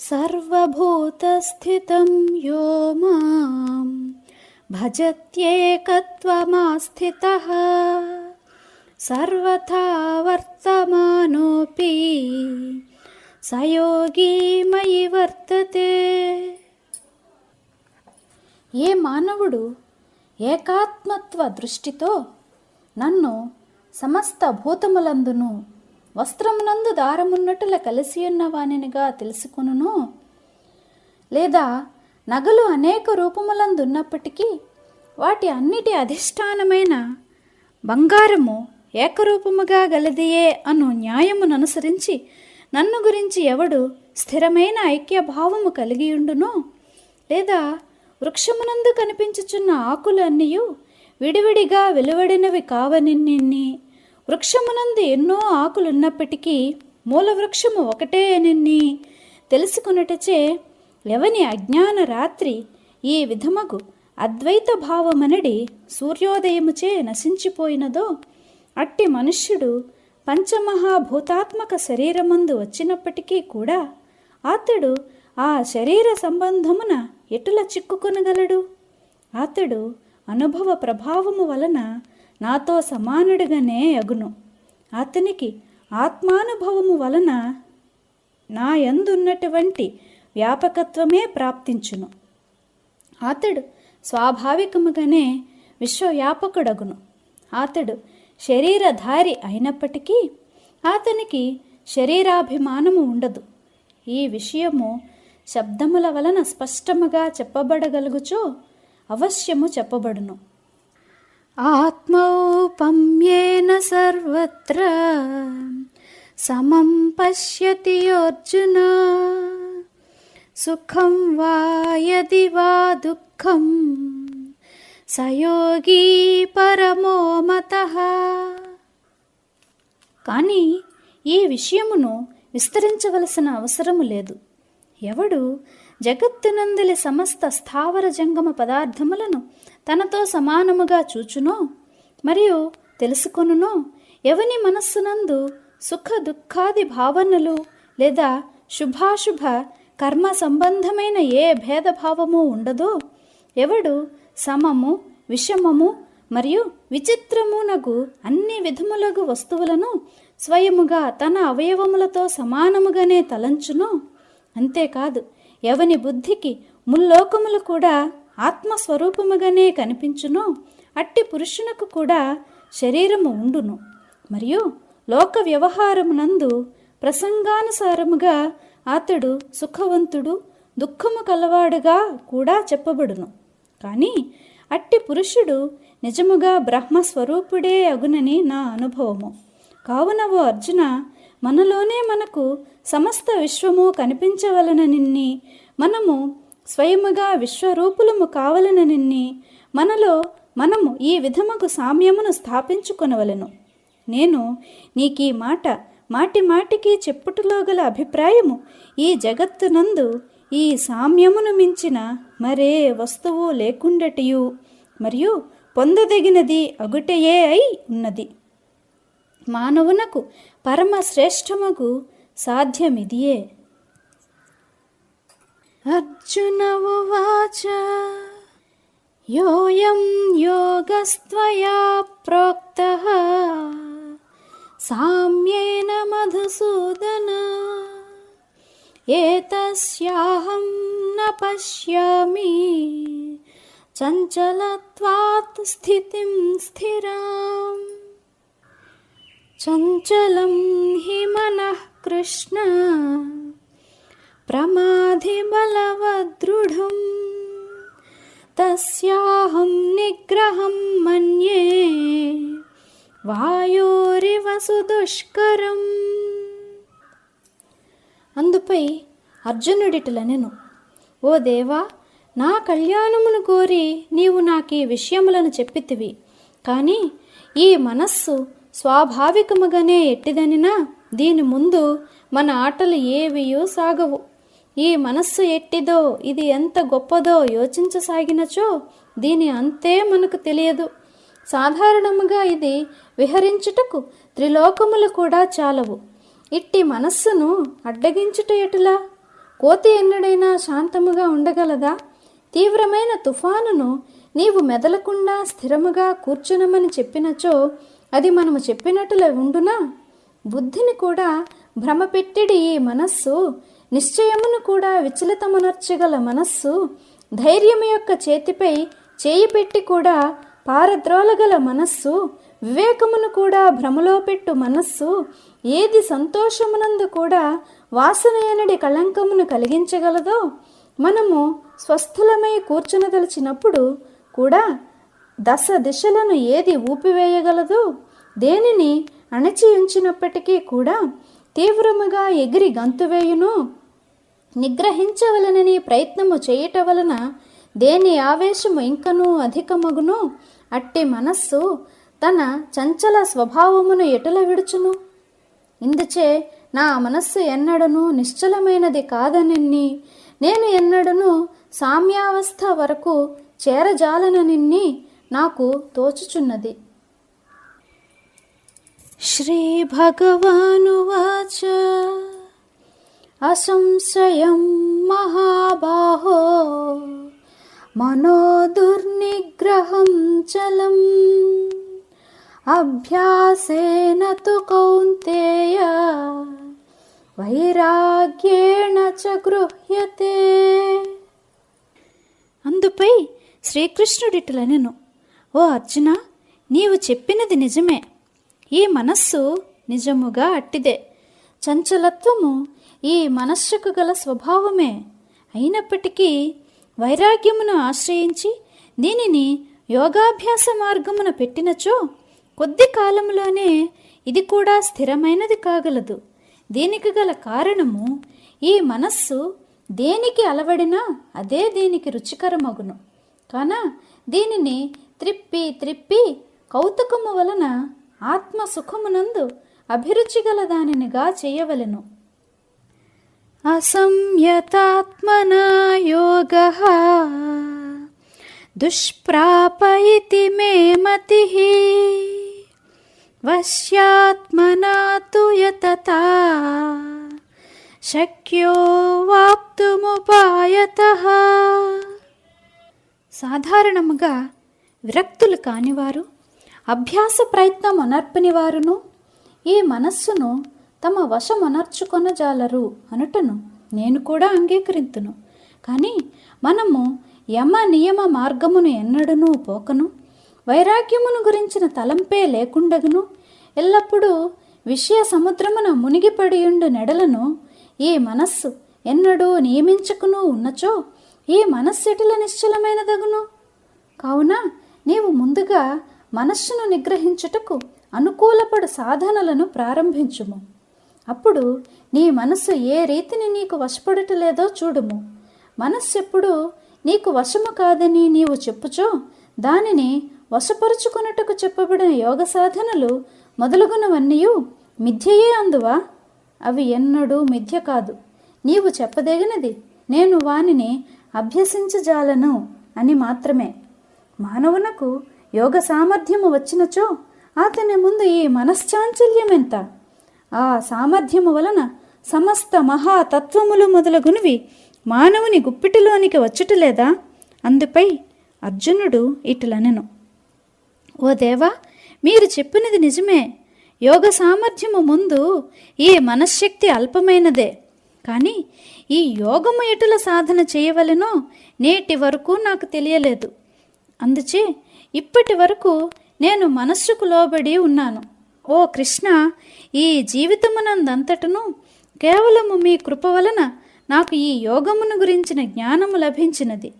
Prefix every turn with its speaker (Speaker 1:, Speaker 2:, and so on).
Speaker 1: సర్వభూతస్థితం యో మాం భజత్యేకత్వమాస్థిత సర్వథా వర్తమానోపి సయోగీ మయి వర్తతే ఏ మానవుడు ఏకాత్మత్వ దృష్టితో నన్ను సమస్త భూతములందును వస్త్రమునందు దారమున్నట్టుల కలిసి ఉన్న వానినిగా తెలుసుకును లేదా నగలు అనేక రూపములందున్నప్పటికీ వాటి అన్నిటి అధిష్టానమైన బంగారము ఏకరూపముగా గలదియే అను న్యాయమును అనుసరించి నన్ను గురించి ఎవడు స్థిరమైన ఐక్యభావము కలిగియుండునో? లేదా వృక్షమునందు కనిపించుచున్న ఆకులన్నీయు విడివిడిగా వెలువడినవి కావనిన్ని వృక్షమునందు ఎన్నో ఆకులున్నప్పటికీ మూల వృక్షము ఒకటే అని తెలుసుకున్నటచే ఎవని అజ్ఞాన రాత్రి ఈ విధమగు అద్వైత భావమనడి సూర్యోదయముచే నశించిపోయినదో అట్టి మనుష్యుడు పంచమహాభూతాత్మక శరీరమందు వచ్చినప్పటికీ కూడా అతడు ఆ శరీర సంబంధమున ఎటుల చిక్కుకొనగలడు? అతడు అనుభవ ప్రభావము వలన నాతో సమానుడిగానే అగును. అతనికి ఆత్మానుభవము వలన నా ఎందున్నటువంటి వ్యాపకత్వమే ప్రాప్తించును. అతడు స్వాభావికముగానే విశ్వవ్యాపకుడగును. అతడు శరీరధారి అయినప్పటికీ అతనికి శరీరాభిమానము ఉండదు. ఈ విషయము శబ్దముల వలన స్పష్టముగా చెప్పబడగలుగుచో అవశ్యము చెప్పబడును. ఆత్మౌపమ్యేన సర్వత్ర సమం పశ్యతి అర్జున సుఖం వా వా దుఃఖం సయోగీ పరమో మత కానీ ఈ విషయమును విస్తరించవలసిన అవసరము లేదు. ఎవడు జగత్తునందలి సమస్త స్థావర జంగమ పదార్థములను తనతో సమానముగా చూచునో? మరియు తెలుసుకొనునో? ఎవని మనస్సునందు సుఖ దుఃఖాది భావనలు లేదా శుభాశుభ కర్మ సంబంధమైన ఏ భేదభావము ఉండదో? ఎవడు సమము విషమము మరియు విచిత్రమునగు అన్ని విధములగు వస్తువులను స్వయముగా తన అవయవములతో సమానముగానే తలంచును? అంతేకాదు ఎవని బుద్ధికి ముల్లోకములు కూడా ఆత్మస్వరూపముగానే కనిపించునో అట్టి పురుషునకు కూడా శరీరము ఉండును. మరియు లోక వ్యవహారమునందు ప్రసంగానుసారముగా అతడు సుఖవంతుడు దుఃఖము కలవాడుగా కూడా చెప్పబడును. కానీ అట్టి పురుషుడు నిజముగా బ్రహ్మస్వరూపుడే అగునని నా అనుభవము. కావున ఓ అర్జున మనలోనే మనకు సమస్త విశ్వము కనిపించవలనని మనము స్వయముగా విశ్వరూపులము కావలననిన్ని మనలో మనము ఈ విధముకు సామ్యమును స్థాపించుకొనవలెను. నేను నీకీ మాట మాటి మాటికి చెప్పుటలో గల అభిప్రాయము ఈ జగత్తునందు ఈ సామ్యమును మించిన మరే వస్తువు లేకుండటియు మరియు పొందదగినది అగుటయే అయి ఉన్నది. మానవునకు పరమ శ్రేష్టమగు సాధ్యమిదియే అర్జున ఉవాచ యోయం యోగస్త్వయా ప్రోక్తః సామ్యేన మధుసూదన ఏతస్యాహం న పశ్యామి చంచలత్వాత్ స్థితిం స్థిరాం చంచలం హి మన కృష్ణ. ప్రమాధి బలవదృఢం. తస్యాహం నిగ్రహం మన్యే. వాయోరివ సుదుష్కరం. అందుపై అర్జునుడిటులనెను ఓ దేవా నా కళ్యాణమును కోరి నీవు నాకు ఈ విషయములను చెప్పితివి. కానీ ఈ మనస్సు స్వాభావికముగానే ఎట్టిదనినా దీని ముందు మన ఆటలు ఏవియూ సాగవు. ఈ మనస్సు ఎట్టిదో ఇది ఎంత గొప్పదో యోచించసాగినచో దీని అంతే మనకు తెలియదు. సాధారణముగా ఇది విహరించుటకు త్రిలోకములు కూడా చాలవు. ఇట్టి మనస్సును అడ్డగించుట ఎటులా? కోతి ఎన్నడైనా శాంతముగా ఉండగలదా? తీవ్రమైన తుఫానును నీవు మెదలకుండా స్థిరముగా కూర్చునమని చెప్పినచో అది మనము చెప్పినట్టులే ఉండునా? బుద్ధిని కూడా భ్రమపెట్టిడి ఈ మనస్సు. నిశ్చయమును కూడా విచలితమునర్చగల మనస్సు. ధైర్యము యొక్క చేతిపై చేయి పెట్టి కూడా పారద్రోలగల మనస్సు. వివేకమును కూడా భ్రమలో పెట్టు మనస్సు. ఏది సంతోషమునందు కూడా వాసనయనడి కళంకమును కలిగించగలదో? మనము స్వస్థలమై కూర్చునదలిచినప్పుడు కూడా దశ దిశలను ఏది ఊపివేయగలదో? దేనిని అణచి ఉంచినప్పటికీ కూడా తీవ్రముగా ఎగిరి గంతువేయును నిగ్రహించవలనని ప్రయత్నము చేయుట వలన దేని ఆవేశము ఇంకనూ అధికమగును? అట్టి మనస్సు తన చంచల స్వభావమును ఎటుల విడుచును? ఇందుచే నా మనస్సు ఎన్నడను నిశ్చలమైనది కాదనిన్ని. నేను ఎన్నడను సామ్యావస్థ వరకు చేరజాలననిన్ని. నాకు తోచుచున్నది. శ్రీ భగవానువాచ అసంశయం మహాబాహో. మనోదుర్నిగ్రహం చలం. అభ్యాసేన తు కౌంతేయ. వైరాగ్యేణ చ గృహ్యతే. అందుపై శ్రీకృష్ణుడిట్లనెను. ఓ అర్జున నీవు చెప్పినది నిజమే. ఈ మనస్సు నిజముగా అట్టిదే. చంచలత్వము ఈ మనస్సుకు గల స్వభావమే. అయినప్పటికీ వైరాగ్యమును ఆశ్రయించి దీనిని యోగాభ్యాస మార్గమున పెట్టినచో కొద్ది కాలంలోనే ఇది కూడా స్థిరమైనది కాగలదు. దీనికి గల కారణము ఈ మనస్సు దేనికి అలవడినా అదే దీనికి రుచికరమగును. కాన దీనిని త్రిప్పి త్రిప్పి కౌతుకము వలన ఆత్మ సుఖమునందు అభిరుచి గల దానినిగా చేయవలెను. అసంయతాత్మనా యోగ దుష్ప్రాప ఇతి మే మతి. వశ్యాత్మనా తు యతతా. శక్యో వాప్తుముపాయత. సాధారణముగా విరక్తులు కానివారు అభ్యాస ప్రయత్నం అనర్పని వారును ఈ మనస్సును తమ వశమనర్చుకొనజాలరు అనుటను నేను కూడా అంగీకరింతును. కానీ మనము యమ నియమ మార్గమును ఎన్నడనూ పోకను వైరాగ్యమును గురించిన తలంపే లేకుండగను ఎల్లప్పుడూ విషయ సముద్రమున మునిగిపడియుండు నెడలను ఈ మనస్సు ఎన్నడూ నియమించుకును ఉన్నచో ఈ మనస్సెటిల నిశ్చలమైనదగును? కావున నీవు ముందుగా మనస్సును నిగ్రహించుటకు అనుకూలపడు సాధనలను ప్రారంభించుము. అప్పుడు నీ మనస్సు ఏ రీతిని నీకు వశపడటలేదో చూడుము. మనస్సు ఎప్పుడు నీకు వశము కాదని నీవు చెప్పుచో దానిని వశపరుచుకొనుటకు చెప్పబడిన యోగ సాధనలు మొదలుగునవన్నీయు మిథ్యయే అందువా? అవి ఎన్నడూ మిథ్య కాదు. నీవు చెప్పదగినది నేను వానిని అభ్యసించజాలను అని మాత్రమే. మానవునకు యోగ సామర్థ్యము వచ్చినచో అతని ముందు ఈ మనశ్చాంచల్యమెంత ఆ సామర్థ్యము వలన సమస్త మహాతత్వములు మొదలగునవి. మానవుని గుప్పిటిలోనికి వచ్చుటలేదా? అందుపై అర్జునుడు ఇటులనెను. ఓ దేవా మీరు చెప్పినది నిజమే. యోగ సామర్థ్యము ముందు ఈ మనశ్శక్తి అల్పమైనదే. కానీ ఈ యోగము ఎటుల సాధన చేయవలెనో నేటి వరకు నాకు తెలియలేదు. అందుచే ఇప్పటి వరకు నేను మనస్సుకు లోబడి ఉన్నాను. ఓ కృష్ణ ఈ జీవితమునందంతటను కేవలము మీ కృప వలన నాకు ఈ యోగమును గురించిన జ్ఞానము లభించినది.